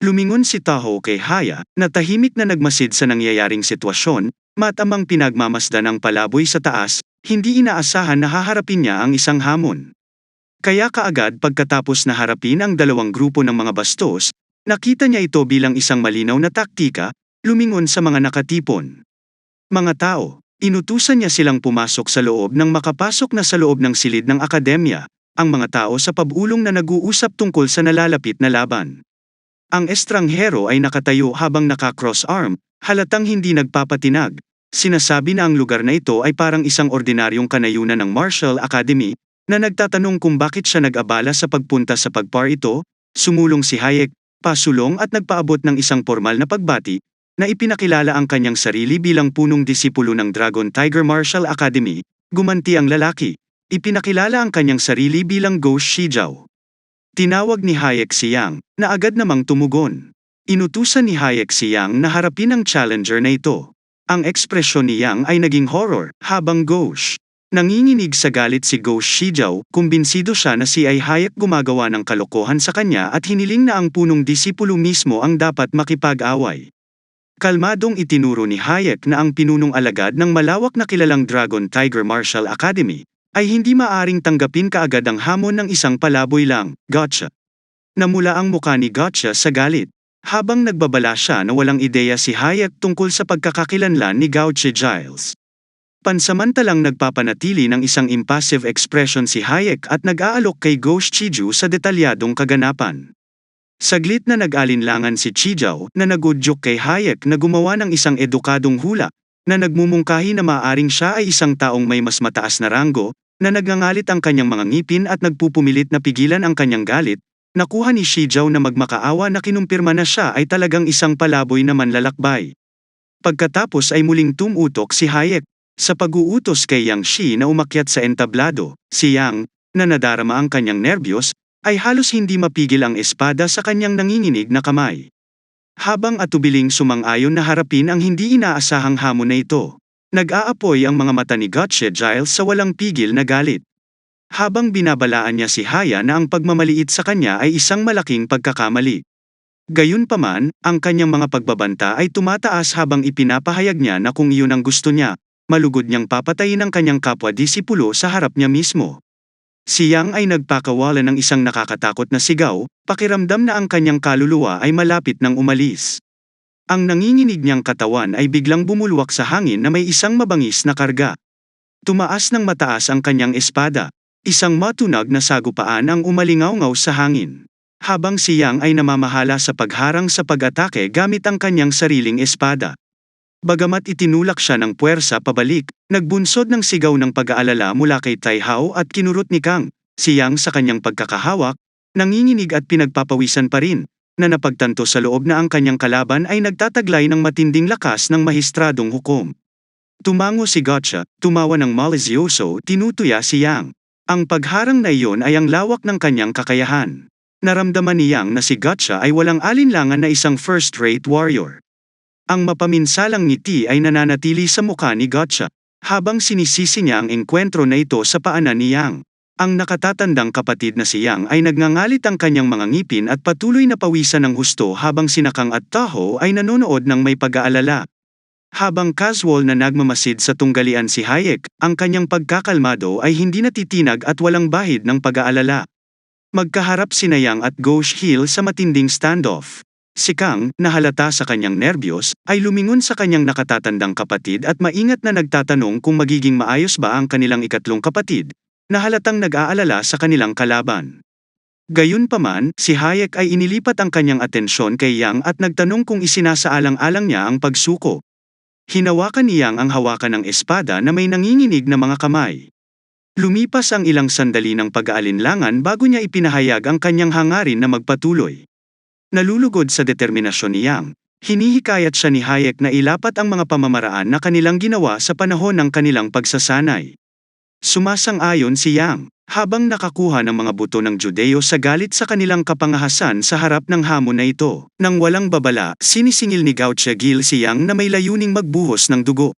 Lumingon si Taho kay Haya, na tahimik na nagmasid sa nangyayaring sitwasyon, matamang pinagmamasdan ang palaboy sa taas, hindi inaasahan na haharapin niya ang isang hamon. Kaya kaagad pagkatapos na harapin ang dalawang grupo ng mga bastos, nakita niya ito bilang isang malinaw na taktika, lumingon sa mga nakatipon. Mga tao, inutusan niya silang pumasok sa loob nang makapasok na sa loob ng silid ng akademya, ang mga tao sa pabulong na nag-uusap tungkol sa nalalapit na laban. Ang estranghero ay nakatayo habang naka-cross arm, halatang hindi nagpapatinag. Sinasabi na ang lugar na ito ay parang isang ordinaryong kanayunan ng Martial Academy, na nagtatanong kung bakit siya nag-abala sa pagpunta sa pagpar ito, sumulong si Hayek, pasulong at nagpaabot ng isang formal na pagbati, na ipinakilala ang kanyang sarili bilang punong disipulo ng Dragon Tiger Martial Academy, gumanti ang lalaki, ipinakilala ang kanyang sarili bilang Ghost Shijiao. Tinawag ni Hayek si Yang, na agad namang tumugon. Inutusan ni Hayek si Yang na harapin ang challenger na ito. Ang ekspresyon ni Yang ay naging horror, habang Ghosh. Nanginginig sa galit si Ghosh Shijiao, kumbinsido siya na si Ai Hayek gumagawa ng kalokohan sa kanya at hiniling na ang punong disipulo mismo ang dapat makipag-away. Kalmadong itinuro ni Hayek na ang pinunong alagad ng malawak na kilalang Dragon Tiger Martial Academy, ay hindi maaring tanggapin kaagad ang hamon ng isang palaboy lang, gotcha. Namula ang muka ni Gotcha sa galit, habang nagbabala siya na walang ideya si Hayek tungkol sa pagkakakilanlan ni Gauche Giles. Pansamantalang nagpapanatili ng isang impassive expression si Hayek at nag-aalok kay Ghost Chiju sa detalyadong kaganapan. Saglit na nag-alinlangan si Chijiao na nagudyok kay Hayek na gumawa ng isang edukadong hula, na nagmumungkahi na maaring siya ay isang taong may mas mataas na ranggo, na nagngangalit ang kanyang mga ngipin at nagpupumilit na pigilan ang kanyang galit, nakuha ni Shijiao na magmakaawa na kinumpirma na siya ay talagang isang palaboy na manlalakbay. Pagkatapos ay muling tumutok si Hayek, sa pag-uutos kay Yang Shi na umakyat sa entablado, si Yang, na nadarama ang kanyang nerbiyos, ay halos hindi mapigil ang espada sa kanyang nanginginig na kamay. Habang atubiling sumang-ayon na harapin ang hindi inaasahang hamon na ito, nag-aapoy ang mga mata ni Gotche Giles sa walang pigil na galit. Habang binabalaan niya si Haya na ang pagmamaliit sa kanya ay isang malaking pagkakamali. Gayunpaman, ang kanyang mga pagbabanta ay tumataas habang ipinapahayag niya na kung iyon ang gusto niya, malugod niyang papatayin ang kanyang kapwa-disipulo sa harap niya mismo. Si Yang ay nagpakawala ng isang nakakatakot na sigaw, pakiramdam na ang kanyang kaluluwa ay malapit ng umalis. Ang nanginginig niyang katawan ay biglang bumulwak sa hangin na may isang mabangis na karga. Tumaas ng mataas ang kanyang espada. Isang matunag na sagupaan ang umalingaw-ngaw sa hangin. Habang si Yang ay namamahala sa pagharang sa pag-atake gamit ang kanyang sariling espada. Bagamat itinulak siya ng puwersa pabalik, nagbunsod ng sigaw ng pag-aalala mula kay Tai Hao at kinurot ni Kang, si Yang sa kanyang pagkakahawak, nanginginig at pinagpapawisan pa rin, na napagtanto sa loob na ang kanyang kalaban ay nagtataglay ng matinding lakas ng mahistradong hukom. Tumango si Gotcha, tumawa ng malizyoso, tinutuya si Yang. Ang pagharang na iyon ay ang lawak ng kanyang kakayahan. Naramdaman ni Yang na si Gotcha ay walang alinlangan na isang first-rate warrior. Ang mapaminsalang ngiti ay nananatili sa mukha ni Gotcha, habang sinisisi niya ang engkwentro na ito sa paanan ni Yang. Ang nakatatandang kapatid na si Yang ay nagngangalit ang kanyang mga ngipin at patuloy na pawisan ng husto habang sinakang at Taho ay nanonood ng may pag-aalala. Habang casual na nagmamasid sa tunggalian si Hayek, ang kanyang pagkakalmado ay hindi natitinag at walang bahid ng pag-aalala. Magkaharap si Yang at Ghosh Hill sa matinding standoff. Si Kang, na halata sa kanyang nerbiyos, ay lumingon sa kanyang nakatatandang kapatid at maingat na nagtatanong kung magiging maayos ba ang kanilang ikatlong kapatid, na halatang nag-aalala sa kanilang kalaban. Gayunpaman, si Hayek ay inilipat ang kanyang atensyon kay Yang at nagtanong kung isinasaalang-alang niya ang pagsuko. Hinawakan ni Yang ang hawakan ng espada na may nanginginig na mga kamay. Lumipas ang ilang sandali ng pag-aalinlangan bago niya ipinahayag ang kanyang hangarin na magpatuloy. Nalulugod sa determinasyon ni Yang, hinihikayat siya ni Hayek na ilapat ang mga pamamaraan na kanilang ginawa sa panahon ng kanilang pagsasanay. Sumasang-ayon si Yang, habang nakakuha ng mga buto ng Judeo sa galit sa kanilang kapangahasan sa harap ng hamon na ito. Nang walang babala, sinisingil ni Gauche Gil si Yang na may layuning magbuhos ng dugo.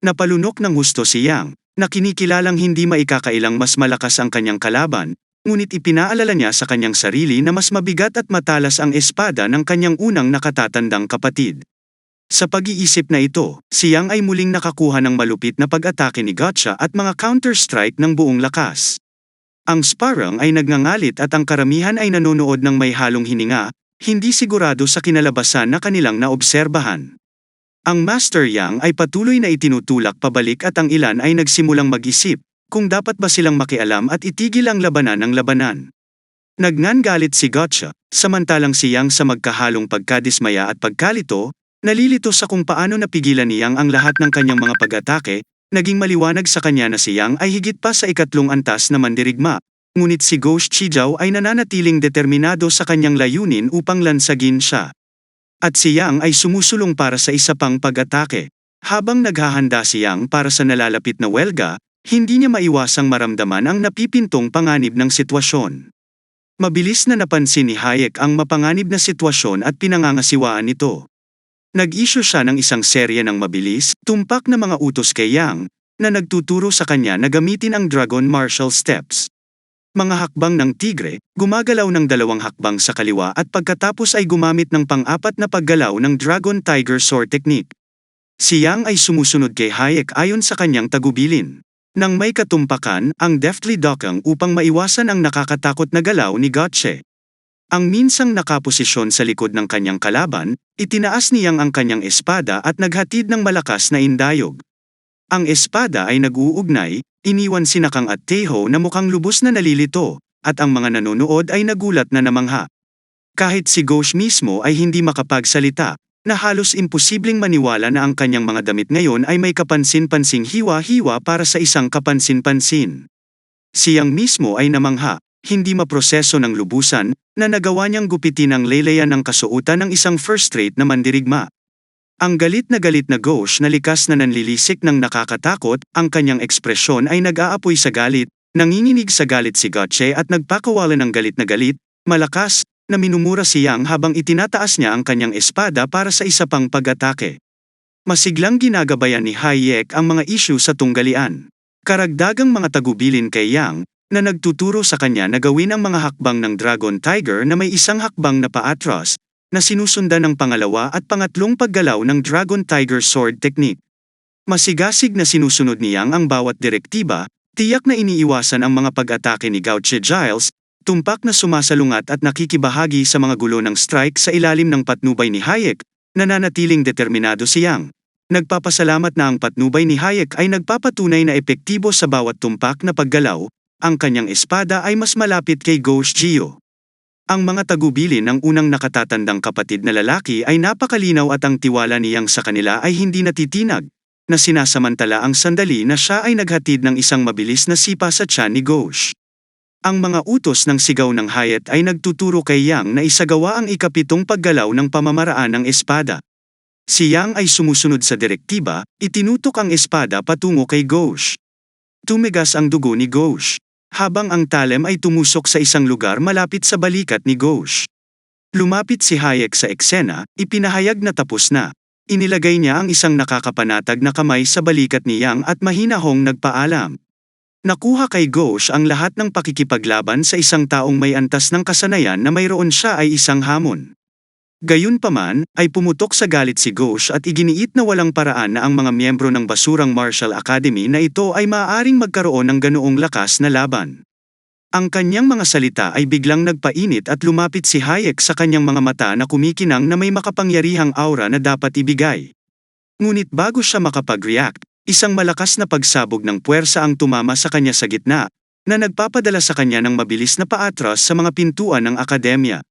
Napalunok ng husto si Yang, na kinikilalang hindi maikakailang mas malakas ang kanyang kalaban, ngunit ipinaalala niya sa kanyang sarili na mas mabigat at matalas ang espada ng kanyang unang nakatatandang kapatid. Sa pag-iisip na ito, si Yang ay muling nakakuha ng malupit na pag-atake ni Gotcha at mga counter-strike ng buong lakas. Ang Sparang ay nagngangalit at ang karamihan ay nanonood ng may halong hininga, hindi sigurado sa kinalabasan na kanilang naobserbahan. Ang Master Yang ay patuloy na itinutulak pabalik at ang ilan ay nagsimulang mag-isip, kung dapat ba silang makialam at itigil ang labanan ng labanan. Nagngangalit si Gotcha, samantalang si Yang sa magkahalong pagkadismaya at pagkalito, nalilito sa kung paano napigilan ni Yang ang lahat ng kanyang mga pag-atake, naging maliwanag sa kanya na si Yang ay higit pa sa ikatlong antas na mandirigma, ngunit si Ghost Chijiao ay nananatiling determinado sa kanyang layunin upang lansagin siya. At si Yang ay sumusulong para sa isa pang pag-atake. Habang naghahanda si Yang para sa nalalapit na welga, hindi niya maiwasang maramdaman ang napipintong panganib ng sitwasyon. Mabilis na napansin ni Hayek ang mapanganib na sitwasyon at pinangangasiwaan nito. Nag-issue siya ng isang serye ng mabilis, tumpak na mga utos kay Yang, na nagtuturo sa kanya na gamitin ang Dragon Martial Steps. Mga hakbang ng tigre, gumagalaw ng dalawang hakbang sa kaliwa at pagkatapos ay gumamit ng pang-apat na paggalaw ng Dragon Tiger Sword Technique. Si Yang ay sumusunod kay Hayek ayon sa kanyang tagubilin. Nang may katumpakan, ang deftly dokang upang maiwasan ang nakakatakot na galaw ni Gotche. Ang minsang nakaposisyon sa likod ng kanyang kalaban, itinaas niyang ang kanyang espada at naghatid ng malakas na indayog. Ang espada ay nag-uugnay, iniwan si Nakang at Teho na mukhang lubos na nalilito, at ang mga nanonood ay nagulat na namangha. Kahit si Ghosh mismo ay hindi makapagsalita, na halos imposibleng maniwala na ang kanyang mga damit ngayon ay may kapansin-pansing hiwa-hiwa para sa isang kapansin-pansin. Siyang mismo ay namangha, hindi maproseso ng lubusan, na nagawa niyang gupitin ang leleyan ng kasuotan ng isang first-rate na mandirigma. Ang galit na galit na Ghosh na likas na nanlilisik ng nakakatakot, ang kanyang ekspresyon ay nag-aapoy sa galit, nanginginig sa galit si Gotche at nagpakawala ng galit na galit, malakas, na minumura si Yang habang itinataas niya ang kanyang espada para sa isa pang pag-atake. Masiglang ginagabayan ni Hayek ang mga isyu sa tunggalian. Karagdagang mga tagubilin kay Yang, na nagtuturo sa kanya na gawin ang mga hakbang ng Dragon Tiger na may isang hakbang na paatras, na sinusundan ng pangalawa at pangatlong paggalaw ng Dragon Tiger Sword Technique. Masigasig na sinusunod ni Yang ang bawat direktiba, tiyak na iniiwasan ang mga pag-atake ni Gauche Giles, tumpak na sumasalungat at nakikibahagi sa mga gulo ng strike sa ilalim ng patnubay ni Hayek, nananatiling determinado si Yang. Nagpapasalamat na ang patnubay ni Hayek ay nagpapatunay na epektibo sa bawat tumpak na paggalaw, ang kanyang espada ay mas malapit kay Ghost Gio. Ang mga tagubilin ng unang nakatatandang kapatid na lalaki ay napakalinaw at ang tiwala niyang sa kanila ay hindi natitinag, na sinasamantala ang sandali na siya ay naghatid ng isang mabilis na sipa sa tiyan ni Ghosh. Ang mga utos ng sigaw ng Hayat ay nagtuturo kay Yang na isagawa ang ikapitong paggalaw ng pamamaraan ng espada. Si Yang ay sumusunod sa direktiba, itinutok ang espada patungo kay Ghosh. Tumigas ang dugo ni Ghosh, habang ang talem ay tumusok sa isang lugar malapit sa balikat ni Ghosh. Lumapit si Hayek sa eksena, ipinahayag na tapos na. Inilagay niya ang isang nakakapanatag na kamay sa balikat ni Yang at mahinahong nagpaalam. Nakuha kay Ghosh ang lahat ng pakikipaglaban sa isang taong may antas ng kasanayan na mayroon siya ay isang hamon. Gayunpaman, ay pumutok sa galit si Ghosh at iginiit na walang paraan na ang mga miyembro ng Basurang Martial Academy na ito ay maaaring magkaroon ng ganoong lakas na laban. Ang kanyang mga salita ay biglang nagpainit at lumapit si Hayek sa kanyang mga mata na kumikinang na may makapangyarihang aura na dapat ibigay. Ngunit bago siya makapag-react, Isang malakas na pagsabog ng puwersa ang tumama sa kanya sa gitna, na nagpapadala sa kanya ng mabilis na paatras sa mga pintuan ng akademya.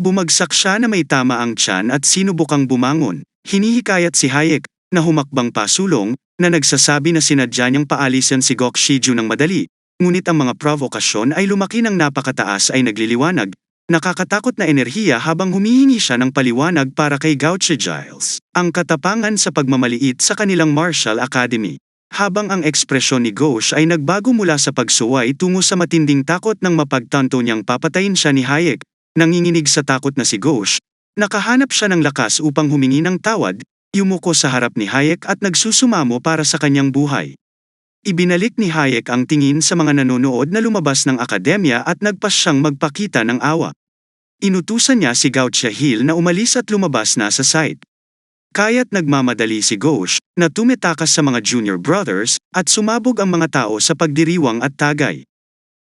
Bumagsak siya na may tama ang tiyan at sinubukang bumangon, hinihikayat si Hayek, na humakbang pasulong, na nagsasabi na sinadya niyang paalisan si Gok Shiju ng madali, ngunit ang mga provokasyon ay lumaki ng napakataas ay nagliliwanag, Nakakatakot na enerhiya habang humihingi siya ng paliwanag para kay Gauche Giles. Ang katapangan sa pagmamaliit sa kanilang Martial Academy. Habang ang ekspresyon ni Ghosh ay nagbago mula sa pagsuway tungo sa matinding takot ng mapagtanto niyang papatayin siya ni Hayek, nanginginig sa takot na si Ghosh, nakahanap siya ng lakas upang humingi ng tawad, yumuko sa harap ni Hayek at nagsusumamo para sa kanyang buhay. Ibinalik ni Hayek ang tingin sa mga nanonood na lumabas ng akademya at nagpas siyang magpakita ng awa. Inutusan niya si Gaucho Hill na umalis at lumabas na sa site. Kaya't nagmamadali si Gauche, na tumetakas sa mga junior brothers, at sumabog ang mga tao sa pagdiriwang at tagay.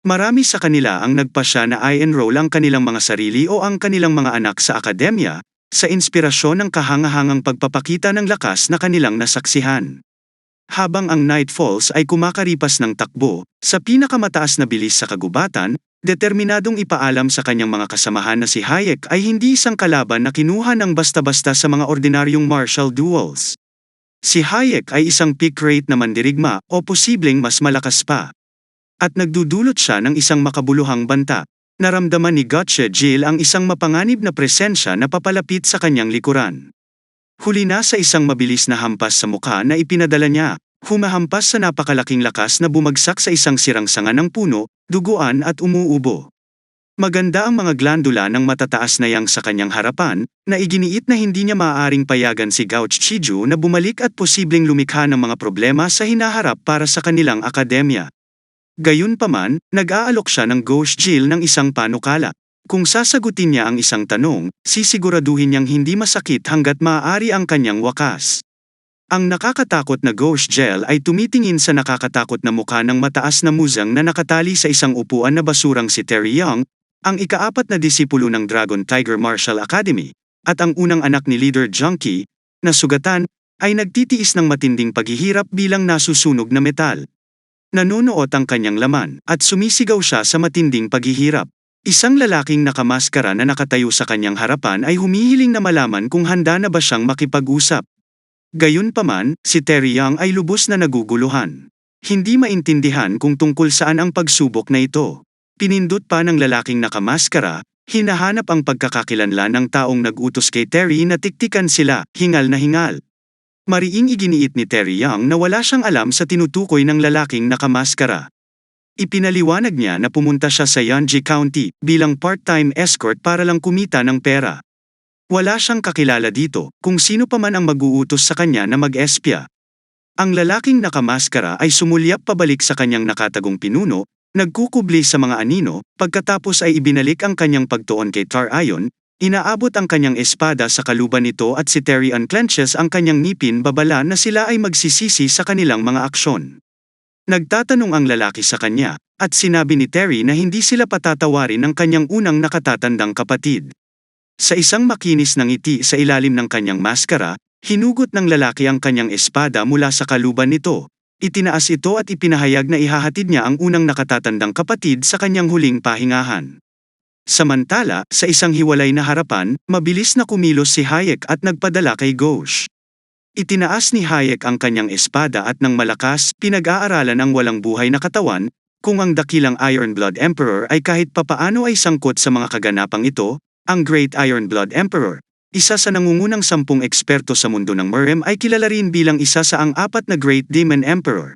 Marami sa kanila ang nagpasya na i-enroll ang kanilang mga sarili o ang kanilang mga anak sa akademya, sa inspirasyon ng kahangahangang pagpapakita ng lakas na kanilang nasaksihan. Habang ang Night Falls ay kumakaripas ng takbo, sa pinakamataas na bilis sa kagubatan, determinadong ipaalam sa kanyang mga kasamahan na si Hayek ay hindi isang kalaban na kinuha ng basta-basta sa mga ordinaryong martial duels. Si Hayek ay isang pick rate na mandirigma o posibleng mas malakas pa. At nagdudulot siya ng isang makabuluhang banta. Naramdaman ni Gotcha Jill ang isang mapanganib na presensya na papalapit sa kanyang likuran. Huli na sa isang mabilis na hampas sa mukha na ipinadala niya, humahampas sa napakalaking lakas na bumagsak sa isang sirang sanga ng puno, duguan at umuubo. Maganda ang mga glandula ng matataas na yang sa kanyang harapan, na iginiit na hindi niya maaaring payagan si Gauch Chiju na bumalik at posibleng lumikha ng mga problema sa hinaharap para sa kanilang akademya. Gayunpaman, nag-aalok siya ng Ghost Jill ng isang panukala. Kung sasagutin niya ang isang tanong, sisiguraduhin niyang hindi masakit hanggat maaari ang kanyang wakas. Ang nakakatakot na ghost gel ay tumitingin sa nakakatakot na mukha ng mataas na musang na nakatali sa isang upuan na basurang si Terry Young, ang ikaapat na disipulo ng Dragon Tiger Martial Academy, at ang unang anak ni Leader Junkie, na sugatan, ay nagtitiis ng matinding paghihirap bilang nasusunog na metal. Nanunuot ang kanyang laman, at sumisigaw siya sa matinding paghihirap. Isang lalaking nakamaskara na nakatayo sa kanyang harapan ay humihiling na malaman kung handa na ba siyang makipag-usap. Gayunpaman, si Terry Young ay lubos na naguguluhan. Hindi maintindihan kung tungkol saan ang pagsubok na ito. Pinindot pa ng lalaking nakamaskara, hinahanap ang pagkakakilanlan ng taong nag-utos kay Terry na tiktikan sila, hingal na hingal. Mariing iginiit ni Terry Young na wala siyang alam sa tinutukoy ng lalaking nakamaskara. Ipinaliwanag niya na pumunta siya sa Yanji County bilang part-time escort para lang kumita ng pera. Wala siyang kakilala dito kung sino pa man ang mag-uutos sa kanya na mag-espya. Ang lalaking nakamaskara ay sumulyap pabalik sa kanyang nakatagong pinuno, nagkukubli sa mga anino, pagkatapos ay ibinalik ang kanyang pagtuon kay Tar Ayon, inaabot ang kanyang espada sa kaluban nito at si Terry unclenches ang kanyang ngipin babala na sila ay magsisisi sa kanilang mga aksyon. Nagtatanong ang lalaki sa kanya, at sinabi ni Terry na hindi sila patatawarin ng kanyang unang nakatatandang kapatid. Sa isang makinis ng ngiti sa ilalim ng kanyang maskara, hinugot ng lalaki ang kanyang espada mula sa kaluban nito. Itinaas ito at ipinahayag na ihahatid niya ang unang nakatatandang kapatid sa kanyang huling pahingahan. Samantala, sa isang hiwalay na harapan, mabilis na kumilos si Hayek at nagpadala kay Ghosh. Itinaas ni Hayek ang kanyang espada at ng malakas, pinag-aaralan ang walang buhay na katawan, kung ang dakilang Iron Blood Emperor ay kahit papaano ay sangkot sa mga kaganapang ito, ang Great Iron Blood Emperor, isa sa nangungunang sampung eksperto sa mundo ng Murem ay kilala rin bilang isa sa ang apat na Great Demon Emperor.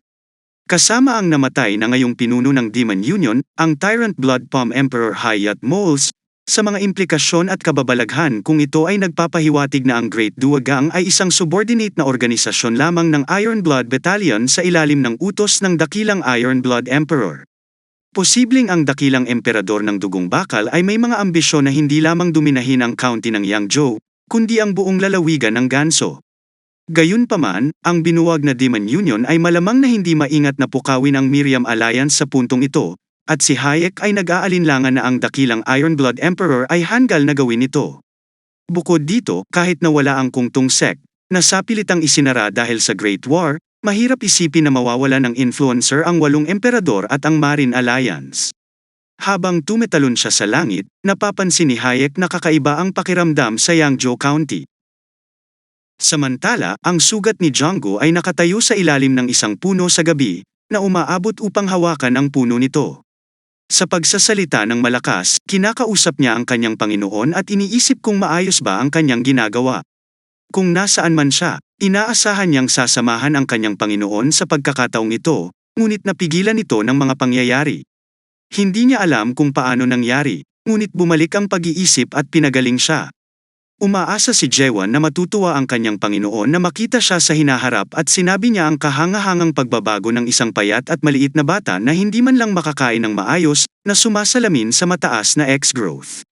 Kasama ang namatay na ngayong pinuno ng Demon Union, ang Tyrant Blood Palm Emperor Hayat Moles, sa mga implikasyon at kababalaghan kung ito ay nagpapahiwatig na ang Great Duagang ay isang subordinate na organisasyon lamang ng Iron Blood Battalion sa ilalim ng utos ng dakilang Iron Blood Emperor. Posibleng ang dakilang emperador ng dugong bakal ay may mga ambisyon na hindi lamang duminahin ang county ng Yangzhou, kundi ang buong lalawigan ng Ganso. Gayunpaman, ang binuwag na Demon Union ay malamang na hindi maingat na pukawin ang Miriam Alliance sa puntong ito, at si Hayek ay nag-aalinlangan na ang dakilang Iron Blood Emperor ay hanggal na gawin ito. Bukod dito, kahit na wala ang kungtong sect, nasapilitang isinara dahil sa Great War, mahirap isipin na mawawala ng influencer ang walong emperador at ang Marine Alliance. Habang tumetalon siya sa langit, napapansin ni Hayek na kakaiba ang pakiramdam sa Yangzhou County. Samantala, ang sugat ni Django ay nakatayo sa ilalim ng isang puno sa gabi, na umaabot upang hawakan ang puno nito. Sa pagsasalita ng malakas, kinakausap niya ang kanyang Panginoon at iniisip kung maayos ba ang kanyang ginagawa. Kung nasaan man siya, inaasahan niyang sasamahan ang kanyang Panginoon sa pagkakataong ito, ngunit napigilan ito ng mga pangyayari. Hindi niya alam kung paano nangyari, ngunit bumalik ang pag-iisip at pinagaling siya. Umaasa si Jewan na matutuwa ang kanyang Panginoon na makita siya sa hinaharap at sinabi niya ang kahangahangang pagbabago ng isang payat at maliit na bata na hindi man lang makakain ng maayos na sumasalamin sa mataas na X-growth.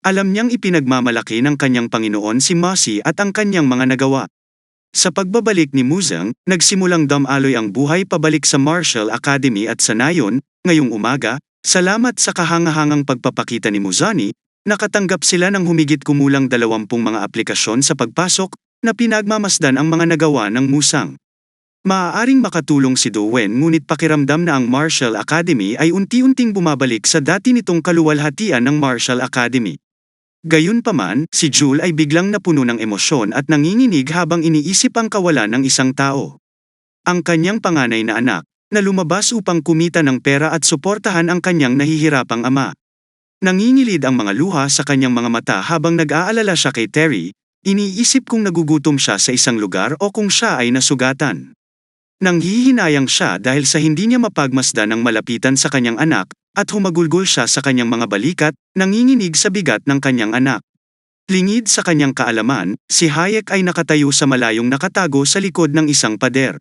Alam niyang ipinagmamalaki ng kanyang Panginoon si Mossy at ang kanyang mga nagawa. Sa pagbabalik ni Muzang, nagsimulang damaloy ang buhay pabalik sa Marshall Academy at sa nayon, ngayong umaga, salamat sa kahangahangang pagpapakita ni Muzani, nakatanggap sila ng humigit kumulang dalawampung mga aplikasyon sa pagpasok na pinagmamasdan ang mga nagawa ng Musang. Maaaring makatulong si Dowen ngunit pakiramdam na ang Marshall Academy ay unti-unting bumabalik sa dati nitong kaluwalhatian ng Marshall Academy. Gayunpaman, si Jewel ay biglang napuno ng emosyon at nanginginig habang iniisip ang kawalan ng isang tao. Ang kanyang panganay na anak, na lumabas upang kumita ng pera at suportahan ang kanyang nahihirapang ama. Nangingilid ang mga luha sa kanyang mga mata habang nag-aalala siya kay Terry, iniisip kung nagugutom siya sa isang lugar o kung siya ay nasugatan. Nanghihinayang siya dahil sa hindi niya mapagmasdan ng malapitan sa kanyang anak, at humagulgol siya sa kanyang mga balikat, nanginginig sa bigat ng kanyang anak. Lingid sa kanyang kaalaman, si Hayek ay nakatayo sa malayong nakatago sa likod ng isang pader.